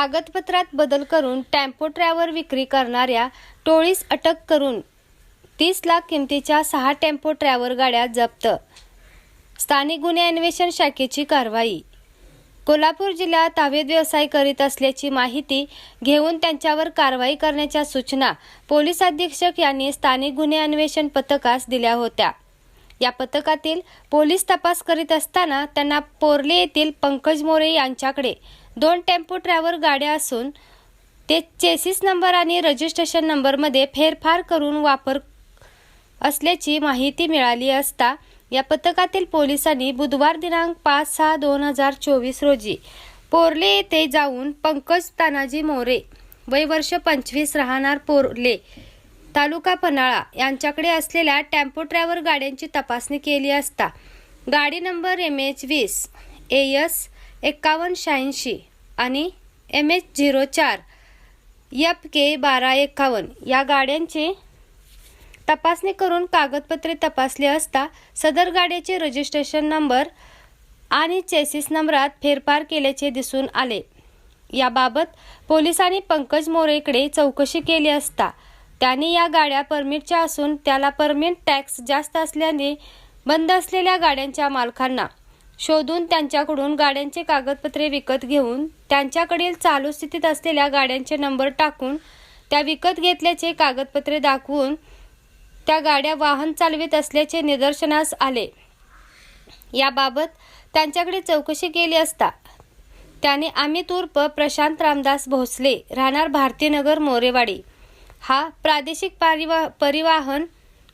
कागदपत्रात बदल करून टेम्पो ट्रॅव्हल विक्री करणाऱ्या टोळीस अटक करून तीस लाख किमतीच्या सहा टेम्पो ट्रॅव्हल गाड्या जप्त. स्थानिक गुन्हे अन्वेषण शाखेची कारवाई. कोल्हापूर जिल्ह्यात अवैध व्यवसाय करीत असल्याची माहिती घेऊन त्यांच्यावर कारवाई करण्याच्या सूचना पोलीस अधीक्षक यांनी स्थानिक गुन्हे अन्वेषण पथकास दिल्या होत्या. या पथकातील पोलीस तपास करीत असताना त्यांना पोर्ले येथील पंकज मोरे यांच्याकडे दोन टेम्पो ट्रॅव्हल गाड्या असून ते चेसिस नंबर आणि रजिस्ट्रेशन नंबरमध्ये फेरफार करून वापर असल्याची माहिती मिळाली असता या पथकातील पोलिसांनी बुधवार दिनांक पाच सहा दोन हजार चोवीस रोजी पोर्ले येथे जाऊन पंकज तानाजी मोरे वय वर्ष पंचवीस राहणार पोर्ले तालुका पन्हाळा यांच्याकडे असलेल्या टेम्पो ट्रॅव्हल गाड्यांची तपासणी केली असता गाडी नंबर एम एच वीस ए एस एक्कावन्न शहाऐंशी आणि एम एच झिरो चार एफ के बारा एक्कावन्न या गाड्यांची तपासणी करून कागदपत्रे तपासली असता सदर गाड्याचे रजिस्ट्रेशन नंबर आणि चेसिस नंबरात फेरफार केल्याचे दिसून आले. याबाबत पोलिसांनी पंकज मोरेकडे चौकशी केली असता त्याने या गाड्या परमिटच्या असून त्याला परमिट टॅक्स जास्त असल्याने बंद असलेल्या गाड्यांच्या मालकांना शोधून त्यांच्याकडून गाड्यांचे कागदपत्रे विकत घेऊन त्यांच्याकडील चालू स्थितीत असलेल्या गाड्यांचे नंबर टाकून त्या विकत घेतल्याचे कागदपत्रे दाखवून त्या गाड्या वाहन चालवित असल्याचे निदर्शनास आले. याबाबत त्यांच्याकडे चौकशी केली असता त्याने आम्ही उर्फ प्रशांत रामदास भोसले राहणार भारतीनगर मोरेवाडी. हा प्रादेशिक परिवा परिवाहन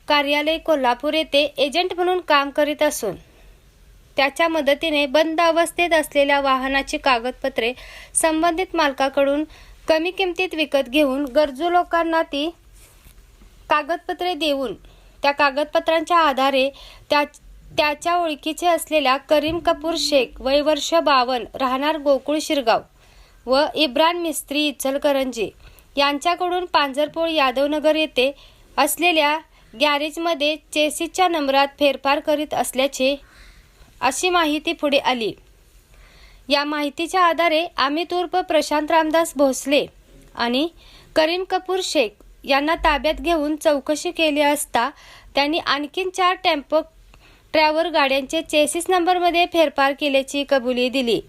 कार्यालय कोल्हापूर येथे एजंट म्हणून काम करीत असून त्याच्या मदतीने बंद अवस्थेत असलेल्या वाहनाची कागदपत्रे संबंधित मालकाकडून कमी किमतीत विकत घेऊन गरजू लोकांना ती कागदपत्रे देऊन त्या कागदपत्रांच्या आधारे त्या त्याच्या ओळखीचे असलेल्या करीम कपूर शेख वय वर्ष बावन राहणार गोकुळ शिरगाव व इब्रान मिस्त्री इचलकरंजी यांच्याकडून पांजरपोळ यादवनगर येथे असलेल्या गॅरेजमध्ये चेसिसच्या नंबरात फेरफार करीत असल्याचे अशी माहिती पुढे आली. या माहितीच्या आधारे अमित उर्फ प्रशांत रामदास भोसले आणि करीम कपूर शेख यांना ताब्यात घेऊन चौकशी केली असता त्यांनी आणखीन चार टेम्पो ट्रॅव्हल गाड्यांचे चेसिस नंबरमध्ये फेरफार केल्याची कबुली दिली.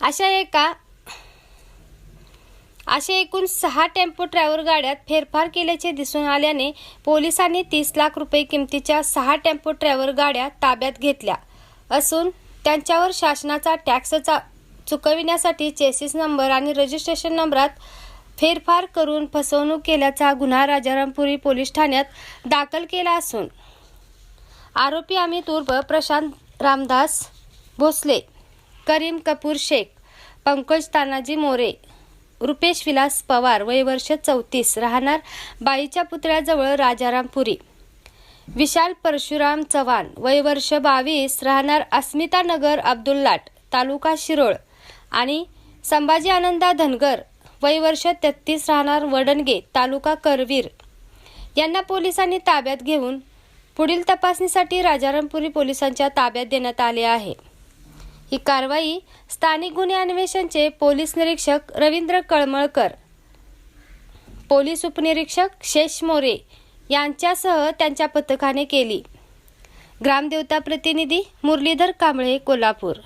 अशा एका असे एकूण सहा टेम्पो ट्रॅव्हल गाड्यात फेरफार केल्याचे दिसून आल्याने पोलिसांनी तीस लाख रुपये किमतीच्या सहा टेम्पो ट्रॅव्हल गाड्या ताब्यात घेतल्या. असून त्यांच्यावर शासनाचा टॅक्सचा चुकविण्यासाठी चेसिस नंबर आणि रजिस्ट्रेशन नंबरात फेरफार करून फसवणूक केल्याचा गुन्हा राजारामपुरी पोलीस ठाण्यात दाखल केला असून आरोपी अमित उर्फ प्रशांत रामदास भोसले करीम कपूर शेख पंकज तानाजी मोरे रुपेश विलास पवार वय वर्ष चौतीस राहणार बाईच्या पुतळ्याजवळ राजारामपुरी विशाल परशुराम चव्हाण वय वर्ष बावीस राहणार अस्मिता नगर अब्दुल्लाट तालुका शिरोळ. आणि संभाजी आनंदा धनगर वय वर्ष तेहतीस राहणार वडणगे तालुका करवीर. यांना पोलिसांनी ताब्यात घेऊन पुढील तपासणीसाठी राजारामपुरी पोलिसांच्या ताब्यात देण्यात आले आहे. ही कारवाई स्थानिक गुन्हे अन्वेषणचे पोलीस निरीक्षक रवींद्र कळमळकर पोलीस उपनिरीक्षक शेष मोरे यांच्यासह त्यांच्या पथकाने केली. ग्रामदेवता प्रतिनिधी मुरलीधर कांबळे कोल्हापूर.